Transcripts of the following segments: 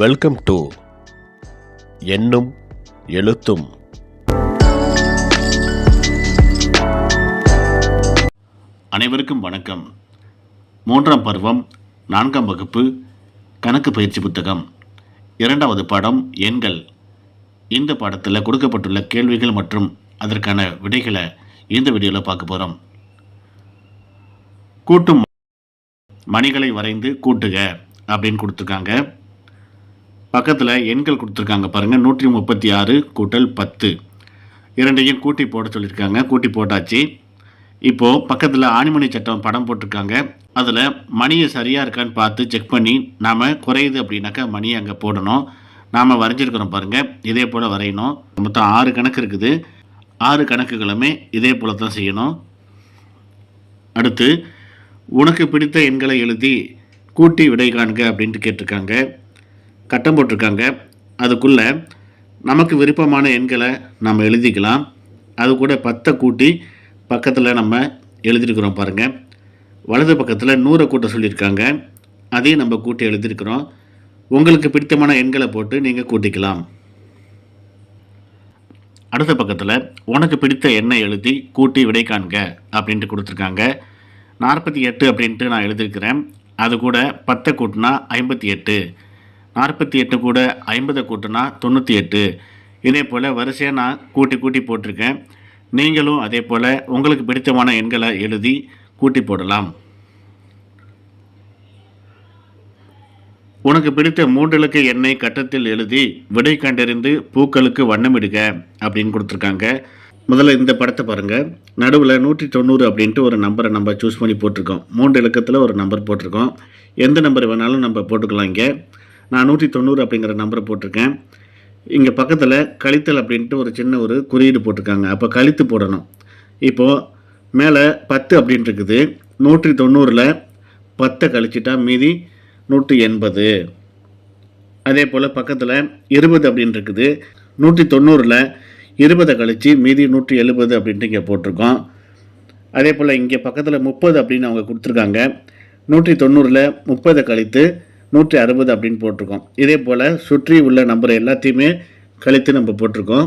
Welcome to எண்ணும் எழுத்தும் அனைவருக்கும் வணக்கம். மூன்றாம் பருவம் நான்காம் வகுப்பு கணக்கு பயிற்சி புத்தகம். இரண்டாவது பாடம் எண்கள். இந்த பாடத்தில் கொடுக்கப்பட்டுள்ள கேள்விகள் மற்றும் அதற்கான விடைகளை இந்த வீடியோவில் பார்க்க போகிறோம் கூட்டும் மணிகளை வரைந்து கூட்டுக அப்படின்னு கொடுத்துருக்காங்க. பக்கத்தில் எண்கள் கொடுத்துருக்காங்க பாருங்கள் நூற்றி முப்பத்தி ஆறு கூட்டல் பத்து. இரண்டையும் கூட்டி போட சொல்லியிருக்காங்க. கூட்டி போட்டாச்சு. இப்போது பக்கத்தில் ஆணிமணி சட்டம் படம் போட்டிருக்காங்க. அதில் மணியை சரியாக இருக்கான்னு பார்த்து செக் பண்ணி நாம் குறையுது அப்படின்னாக்கா மணி அங்கே போடணும். நாம் வரைஞ்சிருக்கிறோம் பாருங்கள் இதே போல் வரையணும். மொத்தம் ஆறு கணக்கு இருக்குது. ஆறு கணக்குகளுமே இதே போல் தான் செய்யணும். அடுத்து உனக்கு பிடித்த எண்களை எழுதி கூட்டி விடை காண்க அப்படின்ட்டு கேட்டிருக்காங்க. கட்டம் போட்டிருக்காங்க. அதுக்குள்ளே நமக்கு விருப்பமான எண்களை நம்ம எழுதிக்கலாம். அது கூட பத்தை கூட்டி பக்கத்தில் நம்ம எழுதியிருக்கிறோம் பாருங்கள் வலது பக்கத்தில் நூறை கூட்ட சொல்லியிருக்காங்க. அதையும் நம்ம கூட்டி எழுதியிருக்கிறோம். உங்களுக்கு பிடித்தமான எண்களை போட்டு நீங்கள் கூட்டிக்கலாம். அடுத்த பக்கத்தில் உனக்கு பிடித்த எண்ணை எழுதி கூட்டி விடை காண்க அப்படின்ட்டு கொடுத்துருக்காங்க. நாற்பத்தி எட்டு அப்படின்ட்டு நான் எழுதியிருக்கிறேன். அது கூட பத்தை கூட்டினா ஐம்பத்தி எட்டு. நாற்பத்தி எட்டு கூட ஐம்பதை கூட்டினா தொண்ணூற்றி எட்டு. இதே போல் வரிசையாக நான் கூட்டி கூட்டி போட்டிருக்கேன். நீங்களும் அதே போல் உங்களுக்கு பிடித்தமான எண்களை எழுதி கூட்டி போடலாம். உனக்கு பிடித்த மூன்றிலக்க எண்ணை கட்டத்தில் எழுதி விடை கண்டறிந்து பூக்களுக்கு வண்ணமிடுக அப்படின்னு கொடுத்துருக்காங்க. முதல்ல இந்த படத்தை பாருங்கள் நடுவில் நூற்றி தொண்ணூறு அப்படின்ட்டு ஒரு நம்பரை நம்ம சூஸ் பண்ணி போட்டிருக்கோம். மூன்று இலக்கத்தில் ஒரு நம்பர் போட்டிருக்கோம். எந்த நம்பர் வேணாலும் நம்ம போட்டுக்கலாம் இங்கே. நான் நூற்றி தொண்ணூறு அப்படிங்கிற நம்பரை போட்டிருக்கேன். இங்கே பக்கத்தில் கழித்தல் அப்படின்ட்டு ஒரு சின்ன ஒரு குறியீடு போட்டிருக்காங்க. அப்போ கழித்து போடணும். இப்போது மேலே பத்து அப்படின்ட்டு இருக்குது. நூற்றி தொண்ணூறில் பத்தை கழிச்சிட்டா மீதி நூற்றி எண்பது. அதே போல் பக்கத்தில் இருபது அப்படின்னு இருக்குது. நூற்றி தொண்ணூறில் இருபதை கழித்து மீதி நூற்றி எழுபது அப்படின்ட்டு இங்கே போட்டிருக்கோம். அதே போல் இங்கே பக்கத்தில் முப்பது அப்படின்னு அவங்க கொடுத்துருக்காங்க. நூற்றி தொண்ணூறில் முப்பதை கழித்து நூற்றி அறுபது அப்படின்னு போட்டிருக்கோம். இதே போல் சுற்றி உள்ள நம்பர் எல்லாத்தையுமே கழித்து நம்ம போட்டிருக்கோம்.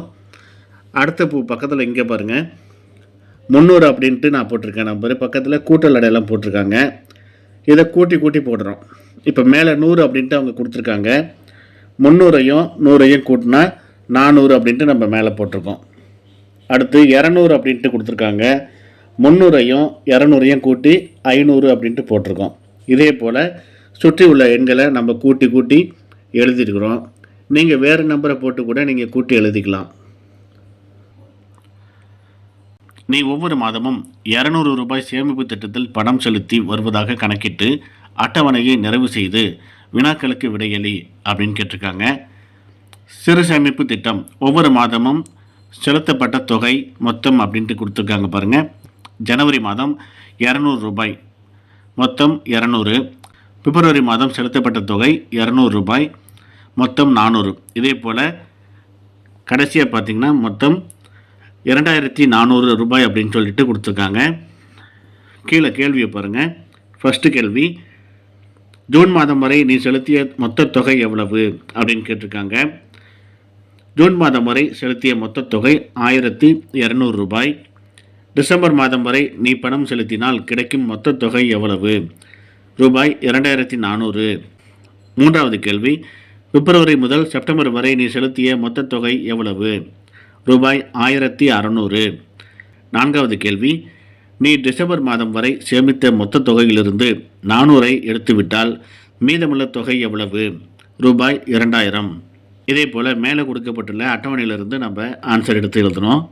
அடுத்த பூ பக்கத்தில் இங்கே பாருங்கள் முந்நூறு அப்படின்ட்டு நான் போட்டிருக்கேன் நம்பர் பக்கத்தில் கூட்டல் அடையெல்லாம் போட்டிருக்காங்க. இதை கூட்டி கூட்டி போடுறோம். இப்போ மேலே நூறு அப்படின்ட்டு அவங்க கொடுத்துருக்காங்க. முந்நூறையும் நூறையும் கூட்டினா நானூறு அப்படின்ட்டு நம்ம மேலே போட்டிருக்கோம். அடுத்து இரநூறு அப்படின்ட்டு கொடுத்துருக்காங்க. முந்நூறையும் இரநூறையும் கூட்டி ஐநூறு அப்படின்ட்டு போட்டிருக்கோம். இதே போல் சுற்றி உள்ள எண்களை நம்ம கூட்டி கூட்டி எழுதியிருக்கிறோம். நீங்கள் வேறு நம்பரை போட்டு கூட நீங்கள் கூட்டி எழுதிக்கலாம். நீ ஒவ்வொரு மாதமும் இரநூறு ரூபாய் சேமிப்பு திட்டத்தில் பணம் செலுத்தி வருவதாக கணக்கிட்டு அட்டவணையை நிறைவு செய்து வினாக்களுக்கு விடையளி அப்படின்னு கேட்டிருக்காங்க. சிறு சேமிப்பு திட்டம் ஒவ்வொரு மாதமும் செலுத்தப்பட்ட தொகை மொத்தம் அப்படின்ட்டு கொடுத்துருக்காங்க பாருங்கள் ஜனவரி மாதம் இரநூறு ரூபாய். மொத்தம் இரநூறு. பிப்ரவரி மாதம் செலுத்தப்பட்ட தொகை இரநூறு ரூபாய் மொத்தம் நானூறு. இதே போல் கடைசியாக பார்த்திங்கன்னா மொத்தம் இரண்டாயிரத்தி நானூறு ரூபாய் அப்படின்னு சொல்லிட்டு கொடுத்துருக்காங்க. கீழே கேள்வியை பாருங்கள் ஃபஸ்ட்டு கேள்வி ஜூன் மாதம் வரை நீ செலுத்திய மொத்த தொகை எவ்வளவு அப்படின்னு கேட்டிருக்காங்க. ஜூன் மாதம் வரை செலுத்திய மொத்த தொகை ஆயிரத்தி இரநூறு ரூபாய். டிசம்பர் மாதம் வரை நீ பணம் செலுத்தினால் கிடைக்கும் மொத்த தொகை எவ்வளவு? ரூபாய் இரண்டாயிரத்தி நானூறு. மூன்றாவது கேள்வி பிப்ரவரி முதல் செப்டம்பர் வரை நீ செலுத்திய மொத்த தொகை எவ்வளவு? ரூபாய் ஆயிரத்தி அறநூறு. நான்காவது கேள்வி நீ டிசம்பர் மாதம் வரை சேமித்த மொத்த தொகையிலிருந்து நானூறை எடுத்துவிட்டால் மீதமுள்ள தொகை எவ்வளவு? ரூபாய் இரண்டாயிரம். இதே போல் மேலே கொடுக்கப்பட்டுள்ள அட்டவணையிலிருந்து நம்ம ஆன்சர் எடுத்து எழுதணும்.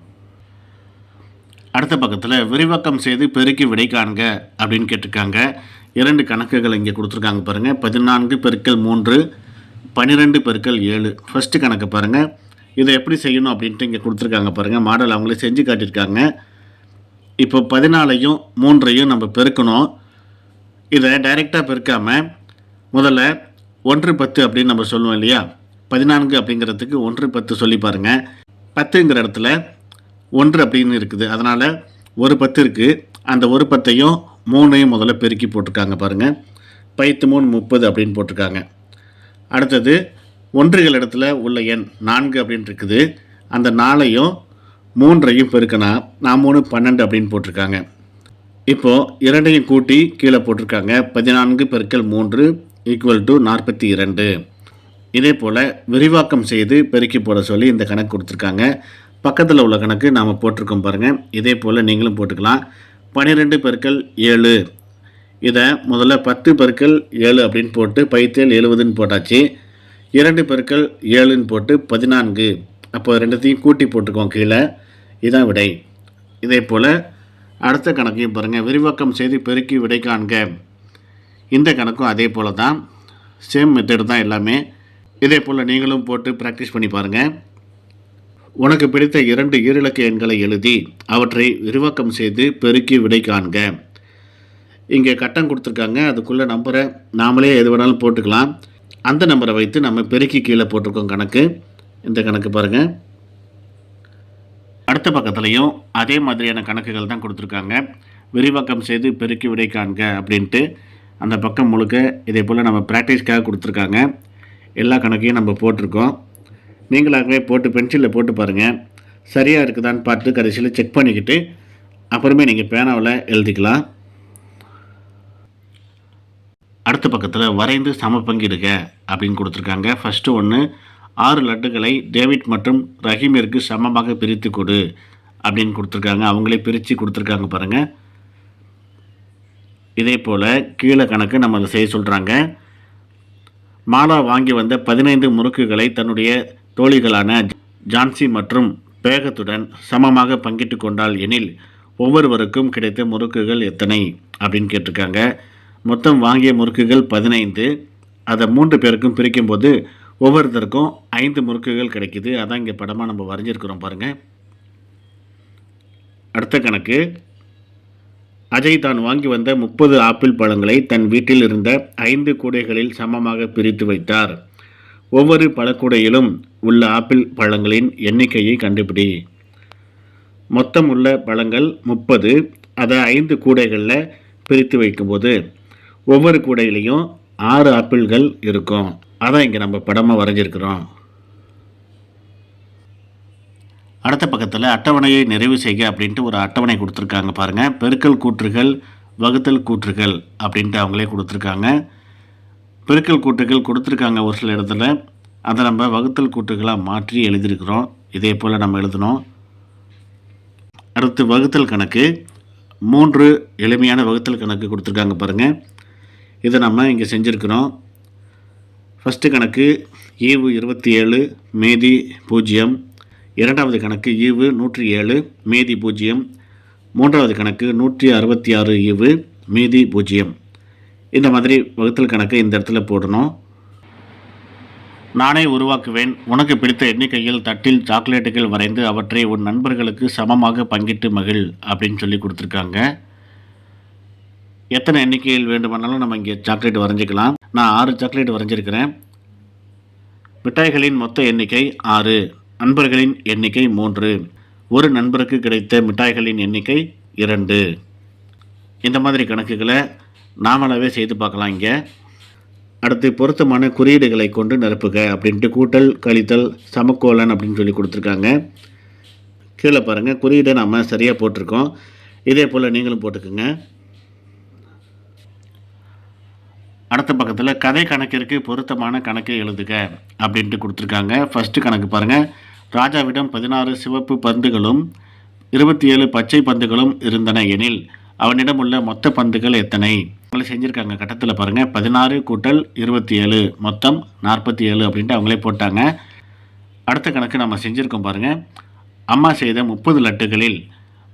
அடுத்த பக்கத்தில் விரிவாக்கம் செய்து பெருக்கி விடை காண்க அப்படின்னு கேட்டிருக்காங்க. இரண்டு கணக்குகள் இங்கே கொடுத்துருக்காங்க பாருங்கள் பதினான்கு பெருக்கல் மூன்று பன்னிரெண்டு பெருக்கல் ஏழு. ஃபஸ்ட்டு கணக்கு பாருங்கள் இதை எப்படி செய்யணும் அப்படின்ட்டு இங்கே கொடுத்துருக்காங்க பாருங்கள் மாடல் அவங்களே செஞ்சு காட்டியிருக்காங்க. இப்போ பதினாலையும் மூன்றையும் நம்ம பெருக்கணும். இதை டைரெக்டாக பெருக்காமல் முதல்ல ஒன்று பத்து அப்படின்னு நம்ம சொல்லுவோம் இல்லையா? பதினான்கு அப்படிங்கிறதுக்கு ஒன்று பத்து சொல்லி பாருங்கள் பத்துங்கிற இடத்துல ஒன்று அப்படின்னு இருக்குது. அதனால் ஒரு பத்து இருக்குது அந்த ஒரு பத்தையும் மூணையும் முதல்ல பெருக்கி போட்டிருக்காங்க பாருங்கள் பைத்து மூணு முப்பது அப்படின்னு போட்டிருக்காங்க. அடுத்தது ஒன்றுகள் இடத்துல உள்ள எண் நான்கு அப்படின்னு இருக்குது. அந்த நாலையும் மூன்றையும் பெருக்கினா நான் மூணு பன்னெண்டு அப்படின்னு போட்டிருக்காங்க. இப்போது இரண்டையும் கூட்டி கீழே போட்டிருக்காங்க. பதினான்கு பெருக்கல் மூன்று ஈக்குவல் டு நாற்பத்தி இரண்டு. இதே போல் விரிவாக்கம் செய்து பெருக்கி போட சொல்லி இந்த கணக்கு கொடுத்துருக்காங்க. பக்கத்தில் உள்ள கணக்கு நாம் போட்டிருக்கோம் பாருங்கள் இதே போல் நீங்களும் போட்டுக்கலாம். பன்னிரெண்டு பெருக்கள் ஏழு. இதை முதல்ல பத்து பெருக்கள் ஏழு அப்படின்னு போட்டு பைத்தேல் எழுபதுன்னு போட்டாச்சு. இரண்டு பெருக்கள் ஏழுன்னு போட்டு பதினான்கு. அப்போ ரெண்டுத்தையும் கூட்டி போட்டுக்கோம் கீழே. இதான் விடை. இதே போல் அடுத்த கணக்கையும் பாருங்கள் விரிவாக்கம் செய்து பெருக்கி விடை காண்க. இந்த கணக்கும் அதே போல் தான் சேம் மெத்தடு தான் எல்லாமே. இதே போல் நீங்களும் போட்டு ப்ராக்டிஸ் பண்ணி பாருங்கள் உனக்கு பிடித்த இரண்டு ஈரிலக்க எண்களை எழுதி அவற்றை விரிவாக்கம் செய்து பெருக்கி விடை காண்க. இங்கே கட்டம் கொடுத்துருக்காங்க. அதுக்குள்ளே நம்பரை நாமளே எது வேணாலும் போட்டுக்கலாம். அந்த நம்பரை வைத்து நம்ம பெருக்கி கீழே போட்டிருக்கோம் கணக்கு. இந்த கணக்கு பாருங்கள் அடுத்த பக்கத்துலேயும் அதே மாதிரியான கணக்குகள் தான் கொடுத்துருக்காங்க. விரிவாக்கம் செய்து பெருக்கி விடை காண்க அப்படின்ட்டு அந்த பக்கம் முழுக்க இதே போல் நம்ம ப்ராக்டிஸ்க்காக கொடுத்துருக்காங்க. எல்லா கணக்கையும் நம்ம போட்டிருக்கோம். நீங்களாகவே போட்டு பென்சிலில் போட்டு பாருங்கள் சரியாக இருக்குதான்னு பார்த்து கடைசியில் செக் பண்ணிக்கிட்டு அப்புறமே நீங்கள் பேனாவில் எழுதிக்கலாம். அடுத்த பக்கத்தில் வரைந்து சமப்பங்கிடுக அப்படின்னு கொடுத்துருக்காங்க. ஃபஸ்ட்டு ஒன்று ஆறு லட்டுகளை டேவிட் மற்றும் ரஹீமிற்கு சமமாக பிரித்து கொடு அப்படின்னு கொடுத்துருக்காங்க. அவங்களே பிரித்து கொடுத்துருக்காங்க பாருங்கள் இதே போல் கீழே கணக்கு நம்ம அதை செய்ய சொல்கிறாங்க மாலா வாங்கி வந்த பதினைந்து முறுக்குகளை தன்னுடைய தோழிகளான ஜான்சி மற்றும் பேகத்துடன் சமமாக பங்கிட்டு கொண்டால் எனில் ஒவ்வொருவருக்கும் கிடைத்த முறுக்குகள் எத்தனை? அப்படின்னு கேட்டிருக்காங்க. மொத்தம் வாங்கிய முறுக்குகள் பதினைந்து. அதை மூன்று பேருக்கும் பிரிக்கும்போது ஒவ்வொருத்தருக்கும் ஐந்து முறுக்குகள் கிடைக்கிது. அதான் இங்கே படமாக நம்ம வரைஞ்சிருக்கிறோம் பாருங்கள் அடுத்த கணக்கு. அஜய் தான் வாங்கி வந்த முப்பது ஆப்பிள் பழங்களை தன் வீட்டில் இருந்த ஐந்து கூடைகளில் சமமாக பிரித்து வைத்தார். ஒவ்வொரு பழக்கூடையிலும் உள்ள ஆப்பிள் பழங்களின் எண்ணிக்கையை கண்டுபிடி. மொத்தம் உள்ள பழங்கள் முப்பது அதை ஐந்து கூடைகளில் பிரித்து வைக்கும்போது ஒவ்வொரு கூடையிலையும் ஆறு ஆப்பிள்கள் இருக்கும். அதான் இங்கே நம்ம படமாக வரைஞ்சிருக்கிறோம். அடுத்த பக்கத்தில் அட்டவணையை நிறைவு செய்க அப்படின்ட்டு ஒரு அட்டவணை கொடுத்துருக்காங்க பாருங்கள் பெருக்கல் கூற்றுகள் வகுத்தல் கூற்றுகள் அப்படின்ட்டு அவங்களே கொடுத்துருக்காங்க. பெருக்கல் கூட்டுகள் கொடுத்துருக்காங்க ஒரு சில இடத்துல. அதை நம்ம வகுத்தல் கூட்டுகளாக மாற்றி எழுதியிருக்கிறோம். இதே போல் நம்ம எழுதணும். அடுத்து வகுத்தல் கணக்கு. மூன்று எளிமையான வகுத்தல் கணக்கு கொடுத்துருக்காங்க பாருங்கள் இதை நம்ம இங்கே செஞ்சுருக்கிறோம். ஃபஸ்ட்டு கணக்கு ஈவு இருபத்தி ஏழு மேதி பூஜ்ஜியம். இரண்டாவது கணக்கு ஈவு நூற்றி ஏழு மேதி பூஜ்ஜியம். மூன்றாவது கணக்கு நூற்றி அறுபத்தி ஆறு ஈவு மீதி பூஜ்ஜியம். இந்த மாதிரி வகுத்தல் கணக்கு இந்த இடத்துல போடணும். நானே உருவாக்குவேன். உனக்கு பிடித்த எண்ணிக்கையில் தட்டில் சாக்லேட்டுகள் வரைந்து அவற்றை உன் நண்பர்களுக்கு சமமாக பங்கிட்டு மகிழ் அப்படின்னு சொல்லி கொடுத்துருக்காங்க. எத்தனை எண்ணிக்கையில் வேண்டுமானாலும் நம்ம இங்கே சாக்லேட் வரைஞ்சிக்கலாம். நான் ஆறு சாக்லேட் வரைஞ்சிருக்கிறேன். மிட்டாய்களின் மொத்த எண்ணிக்கை ஆறு. நண்பர்களின் எண்ணிக்கை மூன்று. ஒரு நண்பருக்கு கிடைத்த மிட்டாய்களின் எண்ணிக்கை இரண்டு. இந்த மாதிரி கணக்குகளை நாமளாகவே செய்து பார்க்கலாம் இங்கே. அடுத்து பொருத்தமான குறியீடுகளை கொண்டு நிரப்புக அப்படின்ட்டு கூட்டல் கழித்தல் சமக்கோலன் அப்படின்னு சொல்லி கொடுத்துருக்காங்க. கீழே பாருங்கள் குறியீடை நாம் சரியாக போட்டிருக்கோம். இதே போல் நீங்களும் போட்டுக்குங்க. அடுத்த பக்கத்தில் கதை கணக்கிற்கு பொருத்தமான கணக்கை எழுதுக அப்படின்ட்டு கொடுத்துருக்காங்க. ஃபஸ்ட்டு கணக்கு பாருங்கள் ராஜாவிடம் பதினாறு சிவப்பு பந்துகளும் இருபத்தி ஏழு பச்சை பந்துகளும் இருந்தன எனில் அவனிடம் உள்ள மொத்த பந்துகள் எத்தனை? அவங்களே செஞ்சுருக்காங்க. கட்டத்தில் பாருங்கள் பதினாறு கூட்டல் இருபத்தி ஏழு மொத்தம் நாற்பத்தி ஏழு அப்படின்ட்டு அவங்களே போட்டாங்க. அடுத்த கணக்கு நம்ம செஞ்சுருக்கோம் பாருங்கள் அம்மா செய்த முப்பது லட்டுகளில்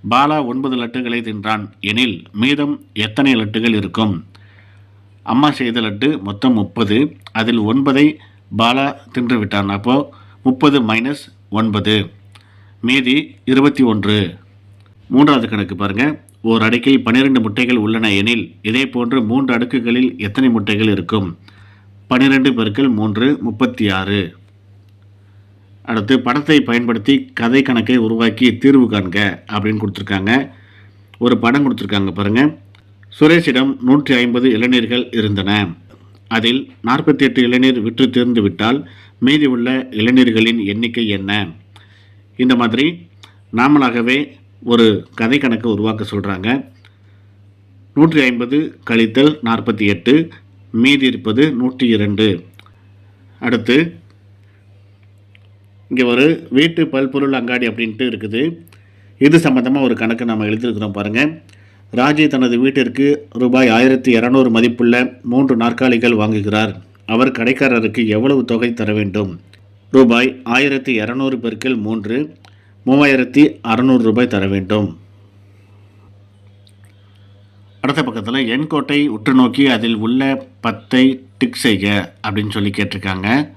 பாலா ஒன்பது லட்டுகளை தின்றான் எனில் மீதம் எத்தனை லட்டுகள் இருக்கும்? அம்மா செய்த லட்டு மொத்தம் முப்பது. அதில் ஒன்பதை பாலா தின்று விட்டான். அப்போது முப்பது மைனஸ் ஒன்பது. மீதி இருபத்தி ஒன்று. மூன்றாவது கணக்கு பாருங்கள் ஓர் அடுக்கில் பனிரெண்டு முட்டைகள் உள்ளன எனில் இதே போன்று மூன்று அடுக்குகளில் எத்தனை முட்டைகள் இருக்கும்? பன்னிரெண்டு பெருக்கள் மூன்று முப்பத்தி ஆறு அடுத்து படத்தை பயன்படுத்தி கதை கணக்கை உருவாக்கி தீர்வு காண்க அப்படின்னு கொடுத்துருக்காங்க. ஒரு படம் கொடுத்துருக்காங்க பாருங்கள் சுரேஷிடம் நூற்றி ஐம்பது இளநீர்கள் இருந்தன. அதில் நாற்பத்தி எட்டு இளநீர் விற்று தீர்ந்து விட்டால் மீதி உள்ள இளைஞர்களின் எண்ணிக்கை என்ன? இந்த மாதிரி நாமளாகவே ஒரு கதை கணக்கு உருவாக்க சொல்கிறாங்க நூற்றி ஐம்பது கழித்தல் நாற்பத்தி எட்டு மீதி இருப்பது நூற்றி இரண்டு. அடுத்து இங்கே ஒரு வீட்டு பல்பொருள் அங்காடி அப்படின்ட்டு இருக்குது. இது சம்மந்தமாக ஒரு கணக்கு நம்ம எழுதியிருக்கிறோம் பாருங்கள் ராஜி தனது வீட்டிற்கு ரூபாய் ஆயிரத்தி இரநூறு மதிப்புள்ள மூன்று நாற்காலிகள் வாங்குகிறார். அவர் கடைக்காரருக்கு எவ்வளவு தொகை தர வேண்டும்? ரூபாய் ஆயிரத்தி இரநூறு பெருக்கில் மூன்று மூவாயிரத்தி அறநூறு ரூபாய் தர வேண்டும் அடுத்த பக்கத்தில் எண்கோட்டை உற்று நோக்கி அதில் உள்ள பத்தை டிக் செய்க அப்படின்னு சொல்லி கேட்டிருக்காங்க.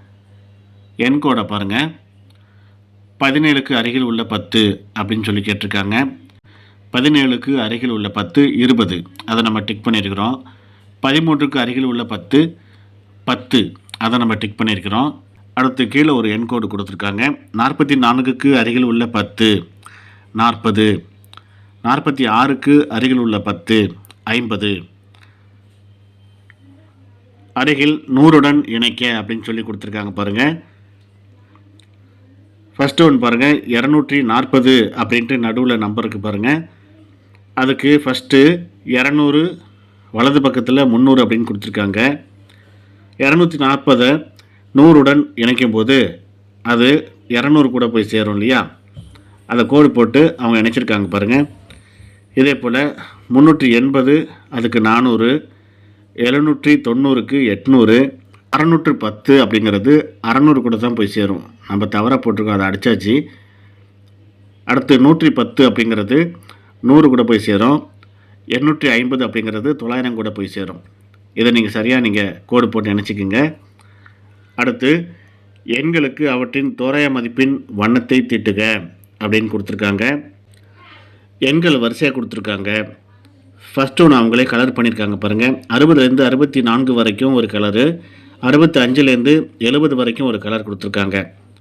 எண்கோடை பாருங்கள் பதினேழுக்கு அருகில் உள்ள பத்து அப்படின்னு சொல்லி கேட்டிருக்காங்க. பதினேழுக்கு அருகில் உள்ள பத்து இருபது. அதை நம்ம டிக் பண்ணியிருக்கிறோம். பதிமூன்றுக்கு அருகில் உள்ள பத்து பத்து. அதை நம்ம டிக் பண்ணியிருக்கிறோம். அடுத்து கீழே ஒரு என்கோடு கொடுத்துருக்காங்க. நாற்பத்தி நான்குக்கு அருகில் உள்ள பத்து. நாற்பது. நாற்பத்தி ஆறுக்கு அருகில் உள்ள பத்து. ஐம்பது. அருகில் நூறுடன் இணைக்க அப்படின்னு சொல்லி கொடுத்துருக்காங்க பாருங்கள் ஃபஸ்ட்டு ஒன்று பாருங்கள் இரநூற்றி நாற்பது அப்படின்ட்டு நடுவில் நம்பருக்கு பாருங்கள் அதுக்கு ஃபஸ்ட்டு இரநூறு வலது பக்கத்தில் முந்நூறு அப்படின்னு கொடுத்துருக்காங்க. இரநூத்தி நாற்பதை நூறுடன் இணைக்கும் போது அது இரநூறு கூட போய் சேரும் இல்லையா? அதை கோடு போட்டு அவங்க இணைச்சிருக்காங்க பாருங்கள் இதே போல் முந்நூற்றி எண்பது அதுக்கு நானூறு எழுநூற்றி தொண்ணூறுக்கு எட்நூறு அறநூற்று பத்து அப்படிங்கிறது அறநூறு கூட தான் போய் சேரும். நம்ம தவறாக போட்டிருக்கோம் அதை அடித்தாச்சு அடுத்து நூற்றி பத்து அப்படிங்கிறது நூறு கூட போய் சேரும். எண்ணூற்றி ஐம்பது அப்படிங்கிறது தொள்ளாயிரம் கூட போய் சேரும். இதை நீங்கள் சரியாக நீங்கள் கோடு போட்டு நினச்சிக்கோங்க அடுத்து எண்களுக்கு அவற்றின் தோராய மதிப்பின் வண்ணத்தை தீட்டுக அப்படின்னு கொடுத்துருக்காங்க. எண்கள் வரிசையாக கொடுத்துருக்காங்க. ஃபஸ்ட்டு ஒன்று அவங்களே கலர் பண்ணியிருக்காங்க பாருங்கள் அறுபதுலேருந்து அறுபத்தி நான்கு வரைக்கும் ஒரு கலரு அறுபத்தி அஞ்சுலேருந்து எழுபது வரைக்கும் ஒரு கலர் கொடுத்துருக்காங்க.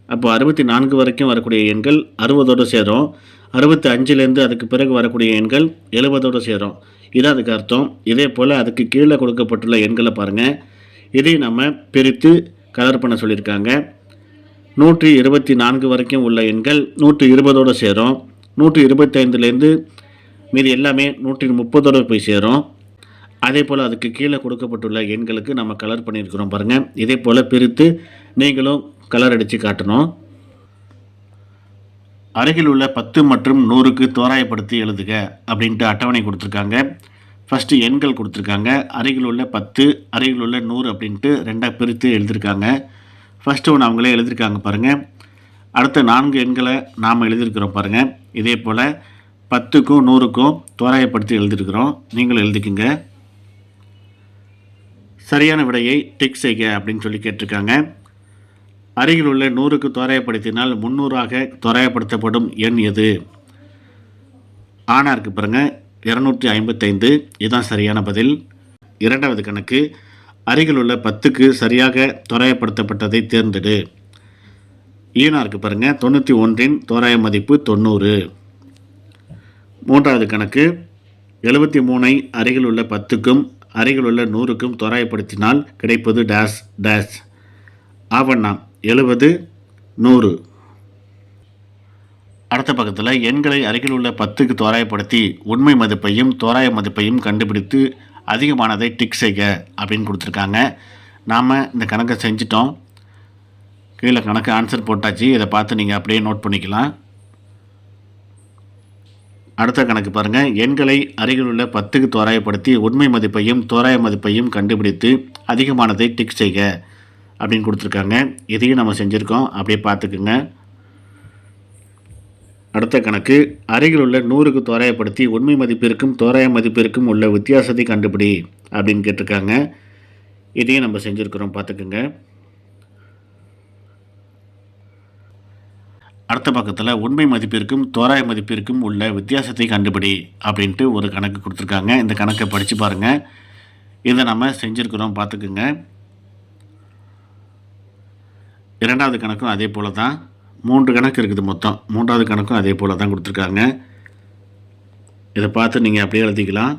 அப்போ அறுபத்தி நான்கு வரைக்கும் வரக்கூடிய எண்கள் அறுபதோடு சேரும். அறுபத்தி அஞ்சுலேருந்து அதுக்கு பிறகு வரக்கூடிய எண்கள் எழுபதோடு சேரும். இதான் அதுக்கு அர்த்தம். இதே போல் அதுக்கு கீழே கொடுக்கப்பட்டுள்ள எண்களை பாருங்கள் இதை நம்ம பிரித்து கலர் பண்ண சொல்லியிருக்காங்க. நூற்றி இருபத்தி நான்கு வரைக்கும் உள்ள எண்கள் நூற்றி இருபதோடு சேரும். நூற்றி இருபத்தைந்துலேருந்து மீதி எல்லாமே நூற்றி முப்பதோடு போய் சேரும். அதே போல் அதுக்கு கீழே கொடுக்கப்பட்டுள்ள எண்களுக்கு நம்ம கலர் பண்ணியிருக்கிறோம் பாருங்கள் இதே போல் பிரித்து நீங்களும் கலர் அடித்து காட்டணும். அருகில் உள்ள பத்து மற்றும் நூறுக்கு தோராயப்படுத்தி எழுதுக அப்படின்ட்டு அட்டவணை கொடுத்துருக்காங்க. ஃபஸ்ட்டு எண்கள் கொடுத்துருக்காங்க. அருகில் உள்ள பத்து அருகில் உள்ள நூறு அப்படின்ட்டு ரெண்டாக பிரித்து எழுதியிருக்காங்க ஃபஸ்ட்டு ஒன்று அவங்களே எழுதியிருக்காங்க பாருங்கள் அடுத்த நான்கு எண்களை நாம் எழுதியிருக்கிறோம் பாருங்கள் இதே போல் பத்துக்கும் நூறுக்கும் தோராயப்படுத்தி எழுதியிருக்கிறோம். நீங்களும் எழுதிக்குங்க. சரியான விடையை டிக் செய்க அப்படின்னு சொல்லி கேட்டிருக்காங்க. அருகில் உள்ள நூறுக்கு தோராயப்படுத்தினால் முந்நூறாக தோராயப்படுத்தப்படும் எண் எது? ஆனா இருக்கு பாருங்கள் இரநூற்றி ஐம்பத்தைந்து. இதுதான் சரியான பதில். இரண்டாவது கணக்கு அருகிலுள்ள பத்துக்கு சரியாக தோராயப்படுத்தப்பட்டதை தேர்ந்தெடு. ஈனா பாருங்கள் தொண்ணூற்றி ஒன்றின் தோராய மதிப்பு தொண்ணூறு. மூன்றாவது கணக்கு எழுபத்தி மூணை அருகில் உள்ள பத்துக்கும் அருகில் உள்ள நூறுக்கும் தோராயப்படுத்தினால் கிடைப்பது டேஸ் டேஸ் ஆவண்ணா எழுபது நூறு. அடுத்த பக்கத்தில் எண்களை அருகில் உள்ள பத்துக்கு தோராயப்படுத்தி உண்மை மதிப்பையும் தோராய மதிப்பையும் கண்டுபிடித்து அதிகமானதை டிக் செய்க அப்படின்னு கொடுத்துருக்காங்க. நாம் இந்த கணக்கை செஞ்சிட்டோம். கீழே கணக்கு ஆன்சர் போட்டாச்சு. இதை பார்த்து நீங்கள் அப்படியே நோட் பண்ணிக்கலாம். அடுத்த கணக்கு பாருங்கள் எண்களை அருகில் உள்ள பத்துக்கு தோராயப்படுத்தி உண்மை மதிப்பையும் தோராய மதிப்பையும் கண்டுபிடித்து அதிகமானதை டிக் செய்க அப்படின்னு கொடுத்துருக்காங்க. இதையும் நம்ம செஞ்சுருக்கோம். அப்படியே பார்த்துக்குங்க. அடுத்த கணக்கு அருகில் உள்ள நூறுக்கு தோராயப்படுத்தி உண்மை மதிப்பிற்கும் தோராய மதிப்பிற்கும் உள்ள வித்தியாசத்தை கண்டுபிடி அப்படின்னு கேட்டிருக்காங்க. இதையும் நம்ம செஞ்சுருக்கிறோம் பார்த்துக்குங்க. அடுத்த பக்கத்தில் உண்மை மதிப்பிற்கும் தோராய மதிப்பிற்கும் உள்ள வித்தியாசத்தை கண்டுபிடி அப்படின்ட்டு ஒரு கணக்கு கொடுத்துருக்காங்க. இந்த கணக்கை படித்து பாருங்கள் இதை நம்ம செஞ்சுருக்கிறோம் பார்த்துக்குங்க. இரண்டாவது கணக்கும் அதே போல் தான் மூன்று கணக்கு இருக்குது மொத்தம். மூன்றாவது கணக்கும் அதே போல் தான் கொடுத்துருக்காங்க. இதை பார்த்து நீங்கள் அப்படியே எழுதிக்கலாம்.